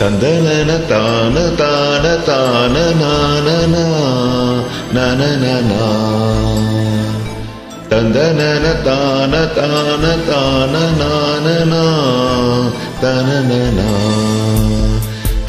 தந்தன தான தான தான நான தந்தன தான தான தான நான தன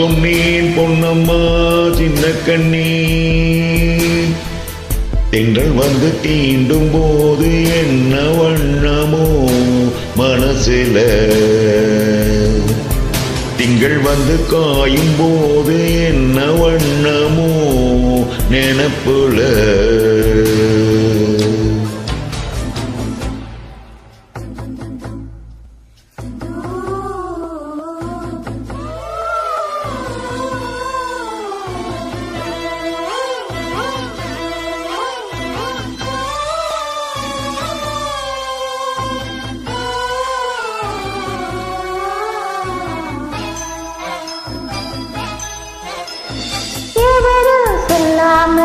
சொன்னேன் பொன்னம்மா சின்ன கண்ணே. தென்றல் வந்து தீண்டும் போது என்ன வண்ணமோ மனசில. திங்கள் வந்து காயும் போது என்ன வண்ணமோ நினப்புல.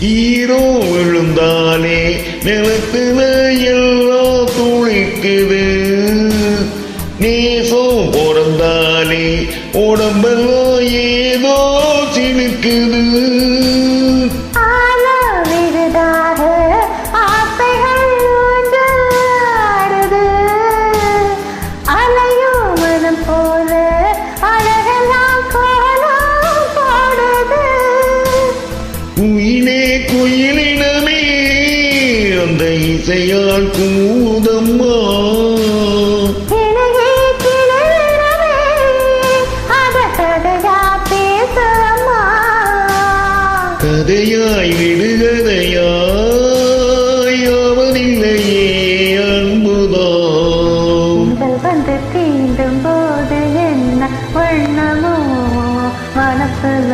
ஈரோ விழுந்தாலே நிலத்துல எல்லாம் துளிக்குது. நேசம் பிறந்தாலே உடம்பெல்லாம் ஏதோ சிலுக்குது இசையால் கூதம்மா? கதையாய் விடுகதையாய் அவனில்லையே திங்கள் வந்து தீண்டும் போது என்ன வண்ணமோ மனசுல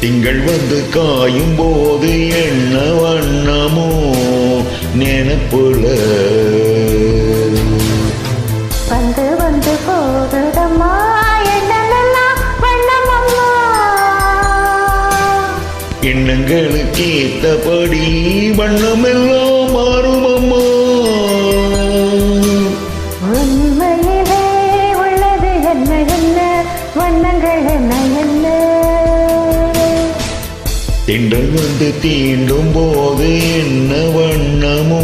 திங்கள் வந்து காயும் போது என்ன வண்ணமோ நினப்புல. வந்து வந்து போகுதம்மா எண்ணங்களுக்கு ஏத்தபடி வண்ணமெல்லாம் மாறுமம்மா திண்டல் வந்து தீண்டும் போது என்ன வண்ணமோ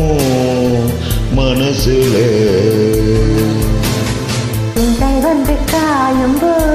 மனசுல? திண்டல் வந்து காயும் போது